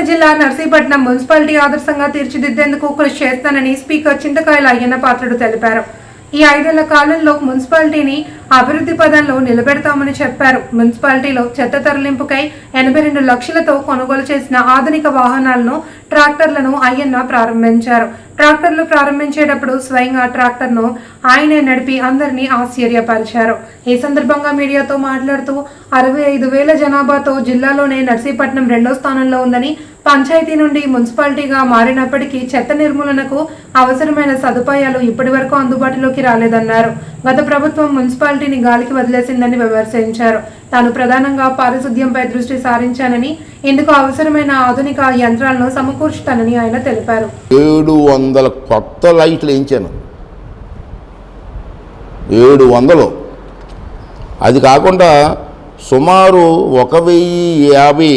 అనకాపల్లి జిల్లా నర్సీపట్నం మున్సిపాలిటీ ఆదర్శంగా తీర్చిదిద్దేందుకు కృషి చేస్తానని స్పీకర్ చింతకాయల అయ్యన్న పాత్రుడు తెలిపారు. ఈ ఐదేళ్ళ కాలంలో మున్సిపాలిటీని అభివృద్ధి పదంలో నిలబెడతామని చెప్పారు. మున్సిపాలిటీలో చెత్త తరలింపుకై ఎనభై రెండు లక్షలతో కొనుగోలు చేసిన ఆధునిక వాహనాలను ట్రాక్టర్లను అయ్యన్న ప్రారంభించారు. ట్రాక్టర్లు ప్రారంభించేటప్పుడు స్వయంగా ట్రాక్టర్ను ఆయనే నడిపి అందరినీ ఆశ్చర్యపరిచారు. ఈ సందర్భంగా మీడియాతో మాట్లాడుతూ అరవై ఐదు వేల జనాభాతో జిల్లాలోనే నర్సీపట్నం రెండో స్థానంలో ఉందని పంచాయతీ నుండి మున్సిపాలిటీగా మారినప్పటికీ చెత్త నిర్మూలనకు అవసరమైన సదుపాయాలు ఇప్పటి వరకు అందుబాటులోకి రాలేదన్నారు. గత ప్రభుత్వం మున్సిపాలిటీని గాలికి వదిలేసిందని విమర్శించారు. తాను ప్రధానంగా పారిశుద్ధ్యంపై దృష్టి సారించానని ఇందుకు అవసరమైన ఆధునిక యంత్రాలను సమకూర్చుతానని ఆయన తెలిపారు. ఏడు వందల కొత్త లైట్లు వేయించాను. ఏడు వందలు. అది కాకుండా సుమారు ఒక వెయ్యి యాభై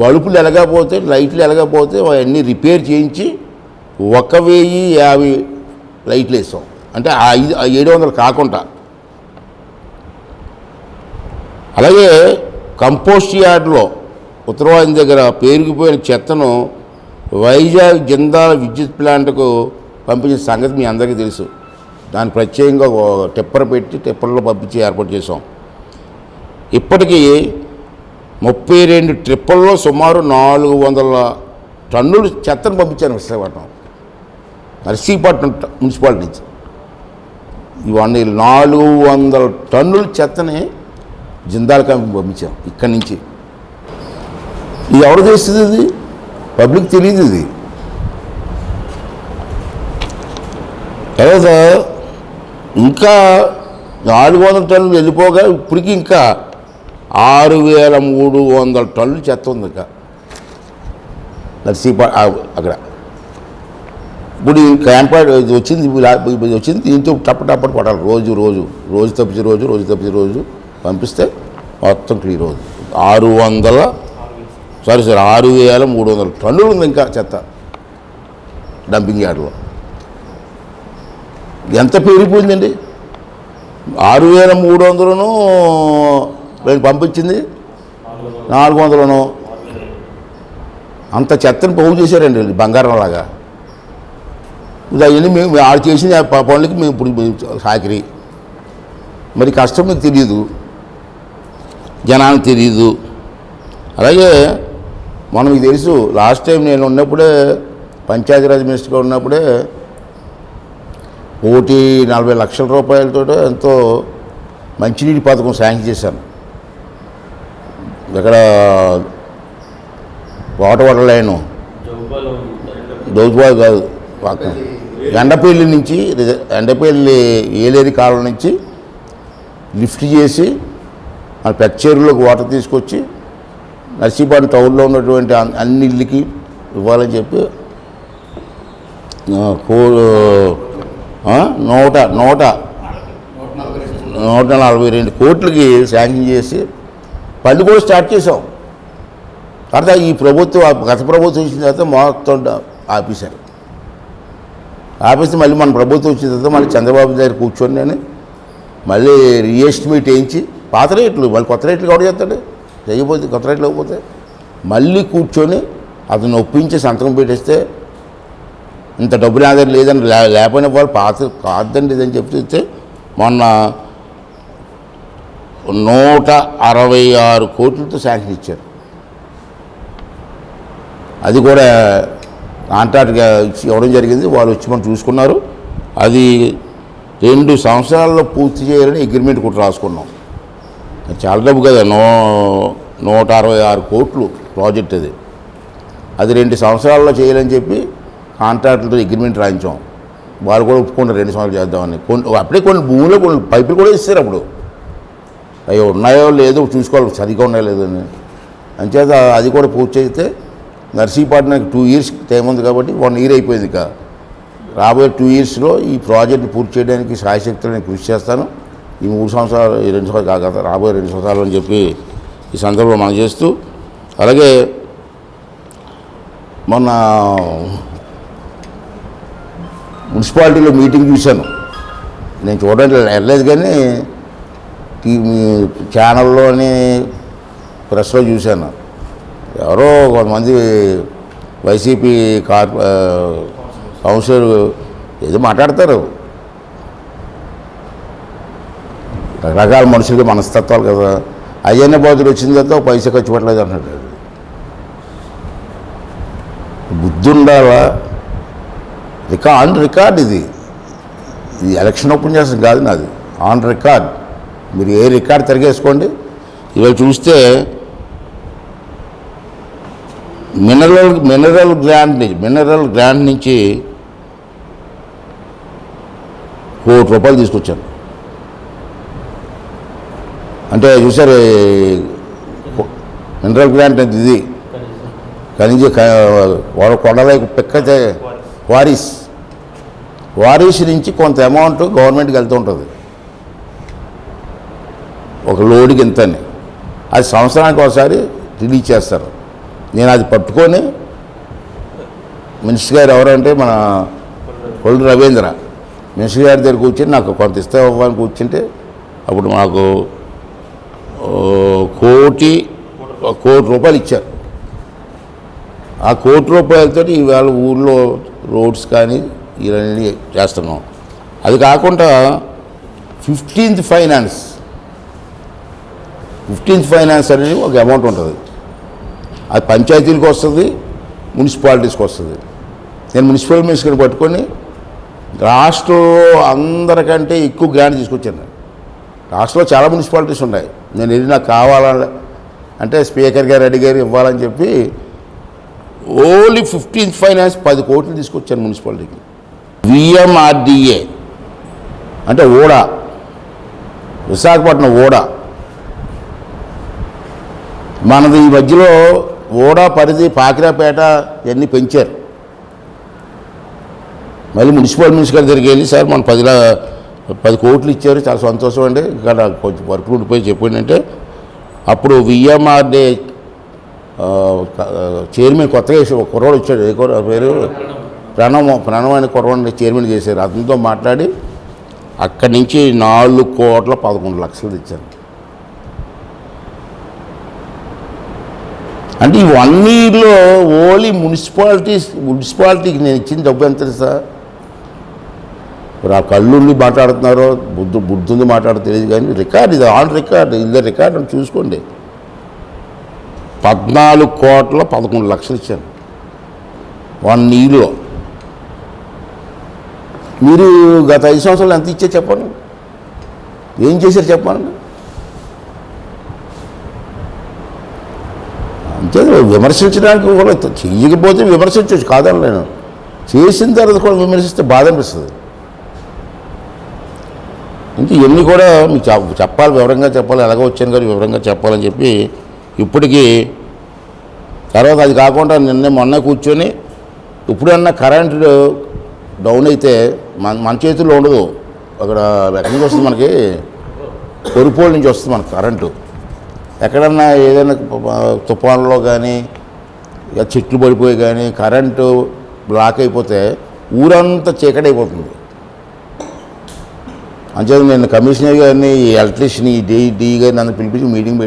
బల్బులు ఎలగకపోతే లైట్లు ఎలగకపోతే అవన్నీ రిపేర్ చేయించి ఒక వెయ్యి యాభై లైట్లు వేసాం. అంటే ఆ ఐదు ఏడు వందలు కాకుండా అలాగే కంపోస్ట్ యార్డ్లో ఉత్తరవాది దగ్గర పేరుకుపోయిన చెత్తను వైజాగ్ జిందాల్ విద్యుత్ ప్లాంట్కు పంపించిన సంగతి మీ అందరికీ తెలుసు. దాన్ని ప్రత్యేకంగా ఒక టిప్పర్ పెట్టి టిప్పర్లో పంపించి ఏర్పాటు చేసాం ఇప్పటికీ ముప్పై రెండు ట్రిప్పుల్లో సుమారు నాలుగు వందల టన్నులు చెత్తను పంపించాను విశాఖపట్నం నర్సీపట్నం మున్సిపాలిటీ నుంచి. ఇవన్నీ నాలుగు వందల టన్నుల చెత్తని జిందాల్ కంపెనీ పంపించాం ఇక్కడి నుంచి. ఇది ఎవరు చేస్తుంది ఇది? పబ్లిక్ తెలియదు ఇది. తర్వాత ఇంకా నాలుగు వందల టన్నులు వెళ్ళిపోగా ఇప్పటికీ ఇంకా ఆరు వేల మూడు వందల టన్నులు చెత్త ఉంది ఇంకా. నర్సీపా అక్కడ. ఇప్పుడు ఈ ఇది వచ్చింది ఇది వచ్చింది దీంతో టప్ప టప్పటి పడాలి రోజు రోజు. రోజు తప్పించి రోజు రోజు తప్పించి రోజు. పంపిస్తే మొత్తం క్లియర్ అవుతుంది. ఆరు వందల సారీ సార్ ఆరు వేల మూడు వందల టన్నులు ఉంది ఇంకా చెత్త. డంపింగ్ యార్డ్లో. ఎంత పెరిగిపోయిందండి ఆరు వేల మూడు వందలను వీళ్ళు పంపించింది నాలుగు వందలను. అంత చెత్తను పోగు చేశారండి బంగారం లాగా. అవన్నీ మేము ఆడు చేసిన పనులకి మేము ఇప్పుడు సాకిరి. మరి కష్టం మీకు తెలియదు జనానికి తెలియదు అలాగే మనకు తెలుసు లాస్ట్ టైం నేను ఉన్నప్పుడే పంచాయతీరాజ్ మినిస్టర్గా ఉన్నప్పుడే కోటి నలభై లక్షల రూపాయలతో ఎంతో మంచినీటి పథకం శాంక్షన్ చేశాను. ఇక్కడ వాటర్ వాటర్ లైను. దౌత్వాలు కాదు పక్కన ఎండపల్లి నుంచి ఎండపల్లి ఏలేరి కాలం నుంచి లిఫ్ట్ చేసి ఆ పెచ్చేరులోకి వాటర్ తీసుకొచ్చి నర్సీపాడు టౌన్లో ఉన్నటువంటి అన్ని ఇళ్ళకి ఇవ్వాలని చెప్పి కో నూట నూట నూట నలభై రెండు కోట్లకి శాంక్షన్ చేసి పని కూడా స్టార్ట్ చేసాం తర్వాత ఈ ప్రభుత్వం గత ప్రభుత్వం వచ్చిన తర్వాత మొత్తం ఆపేశారు ఆపేస్తే మళ్ళీ మన ప్రభుత్వం వచ్చిన తర్వాత మళ్ళీ చంద్రబాబు దగ్గర కూర్చొని నేను మళ్ళీ రీఎస్టిమేట్ వేయించి పాత రేట్లు మళ్ళీ కొత్త రేట్లు కూడా చేస్తాడు. చేయకపోతే కొత్త రేట్లు ఇవ్వకపోతే మళ్ళీ కూర్చొని అతను ఒప్పించి సంతకం పెట్టేస్తే ఇంత డబ్బులు నా దగ్గర లేదని లే- లేకపోయినా వాళ్ళు పాత కాదండి ఇదని చెప్తే మొన్న నూట అరవై ఆరు కోట్లతో శాంక్షన్ ఇచ్చారు. అది కూడా కాంట్రాక్ట్గా ఇచ్చి ఇవ్వడం జరిగింది. వాళ్ళు వచ్చి మనం చూసుకున్నారు. అది రెండు సంవత్సరాల్లో పూర్తి చేయాలని అగ్రిమెంట్ కూడా రాసుకున్నాం. చాలా డబ్బు కదా నూ నూట అరవై ఆరు కోట్లు ప్రాజెక్ట్ అది. అది రెండు సంవత్సరాల్లో చేయాలని చెప్పి కాంట్రాక్టులతో అగ్రిమెంట్ రాయించాం. వాళ్ళు కూడా ఒప్పుకుంటారు రెండు సంవత్సరాలు చేద్దామని. కొన్ని అప్పుడే కొన్ని భూములు కొన్ని పైపులు కూడా ఇస్తారు అప్పుడు. అవి ఉన్నాయో లేదో చూసుకోవాలి సరిగా ఉన్నాయో లేదో అని. అంచేత అది కూడా పూర్తి చేస్తే నర్సీపట్నానికి టూ ఇయర్స్ టైం ఉంది కాబట్టి వన్ ఇయర్ అయిపోయింది ఇక. రాబోయే టూ ఇయర్స్లో ఈ ప్రాజెక్ట్ పూర్తి చేయడానికి సాయశక్తులు నేను కృషి చేస్తాను. ఈ మూడు సంవత్సరాలు ఈ రెండు సంవత్సరాలు కాక రాబోయే రెండు సంవత్సరాలు అని చెప్పి ఈ సందర్భంలో మనం చేస్తూ అలాగే మొన్న మున్సిపాలిటీలో మీటింగ్ చూశాను. నేను చూడడానికి వెళ్ళలేదు కానీ టీవీ ఛానల్లోని ప్రెస్లో చూశాను. ఎవరో కొంతమంది వైసీపీ కార్ కౌన్సిలర్ ఏదో మాట్లాడతారు. రకరకాల మనుషులకి మనస్తత్వాలు కదా. అయ్యన్న బాధలు వచ్చిన తర్వాత ఒక పైసా ఖర్చు పెట్టలేదు అంటాడు బుద్ధి ఉండాలా? రికా ఆన్ రికార్డ్ ఇది. ఇది ఎలక్షన్ ఓపెన్ చేసిన కాదు నాది. On record. మీరు ఏ రికార్డ్ తిరిగేసుకోండి. ఇవాళ చూస్తే mineral mineral grand mineral grand నుంచి కోటి రూపాయలు తీసుకొచ్చాను. అంటే చూసారు మినరల్ ప్లాంట్ అంటే ఇది. ఖనిజ క- కొండల పిక్కతే వారిస్. వారీస్ నుంచి కొంత అమౌంట్ గవర్నమెంట్కి వెళ్తూ ఉంటుంది. ఒక లోడ్కి ఇంతని అది సంవత్సరానికి ఒకసారి రిలీజ్ చేస్తారు. నేను అది పట్టుకొని మినిస్టర్ గారు ఎవరంటే మన కొల్లు రవీంద్ర. మినిస్టర్ గారి దగ్గర కూర్చొని నాకు కొంత ఇస్తే ఇవ్వాలని కూర్చుంటే అప్పుడు మాకు కోటి కోటి రూపాయలు ఇచ్చారు. ఆ కోటి రూపాయలతో ఇవాళ ఊళ్ళో రోడ్స్ కానీ ఇవన్నీ చేస్తున్నాం. అది కాకుండా ఫిఫ్టీన్త్ ఫైనాన్స్. ఫిఫ్టీన్త్ ఫైనాన్స్ అనేది ఒక అమౌంట్ ఉంటుంది. అది పంచాయతీలకు వస్తుంది మున్సిపాలిటీస్కి వస్తుంది. నేను మున్సిపల్ మినిస్టర్ని పట్టుకొని రాష్ట్రంలో అందరికంటే ఎక్కువ గ్రాంట్ తీసుకొచ్చాను రాష్ట్రంలో చాలా మున్సిపాలిటీస్ ఉన్నాయి. నేను ఇది నాకు కావాలని అంటే స్పీకర్ గారు అడిగారు ఇవ్వాలని చెప్పి ఓన్లీ ఫిఫ్టీన్త్ ఫైనాన్స్ పది కోట్లు తీసుకొచ్చాను మున్సిపాలిటీకి విఎంఆర్డిఏ. అంటే ఓడా. విశాఖపట్నం ఓడా. మనది ఈ మధ్యలో ఓడా పరిధి పాకిరాపేట ఇవన్నీ పెంచారు? మళ్ళీ మున్సిపల్ మినిస్టర్ దగ్గరికి వెళ్ళి సార్ మన పదిలో పది కోట్లు ఇచ్చారు చాలా సంతోషం అండి. ఇక్కడ కొంచెం వర్క్ ఉండిపోయి చెప్పండి అప్పుడు విఎంఆర్డే చైర్మన్ కొత్తగా వేసి ఒక కుర్రోడు వచ్చాడు. ఏ కుర్ర? పేరు? ప్రణవ ప్రణవ్ అనే కుర్రోడిని చైర్మన్ చేశారు. అతనితో మాట్లాడి అక్కడి నుంచి నాలుగు కోట్ల పదకొండు లక్షలు ఇచ్చారు అంటే ఈ వన్ ఇయర్లో ఓన్లీ మున్సిపాలిటీస్ మున్సిపాలిటీకి నేను ఇచ్చిన డబ్బు ఎంత తెలుసా? మరి ఆ కళ్ళుండి మాట్లాడుతున్నారో బుద్ధు బుద్ధుంది మాట్లాడో తెలియదు కానీ రికార్డ్ ఇది ఆన్ రికార్డ్ ఇది రికార్డ్ అని చూసుకోండి. పద్నాలుగు కోట్ల పదకొండు లక్షలు ఇచ్చాను వన్ ఇయర్లో మీరు గత ఐదు సంవత్సరాలు ఎంత ఇచ్చే చెప్పండి. ఏం చేశారు చెప్పండి. అంతే విమర్శించడానికి కూడా చేయకపోతే విమర్శించవచ్చు కాదని నేను. చేసిన తర్వాత కూడా విమర్శిస్తే బాధ అనిపిస్తుంది. ఇంకా ఇవన్నీ కూడా మీకు చెప్పాలి వివరంగా చెప్పాలి ఎలాగో వచ్చాను కానీ వివరంగా చెప్పాలని చెప్పి ఇప్పటికీ తర్వాత అది కాకుండా నిన్న మొన్న కూర్చొని ఇప్పుడన్నా కరెంట్ డౌన్ అయితే మన మన చేతుల్లో ఉండదు. అక్కడ ఎక్కడి నుంచి వస్తుంది మనకి? కొరుపోలు నుంచి వస్తుంది మనకు కరెంటు. ఎక్కడన్నా ఏదైనా తుఫాన్లో కానీ ఇక చెట్లు పడిపోయి కానీ కరెంటు బ్లాక్ అయిపోతే ఊరంతా చీకటైపోతుంది. అంచేది నేను కమిషనర్ గారిని ఈ ఎలక్ట్రీషియన్ ఈ డీ డి గారిని నన్ను పిలిపించి మీటింగ్ పెట్టి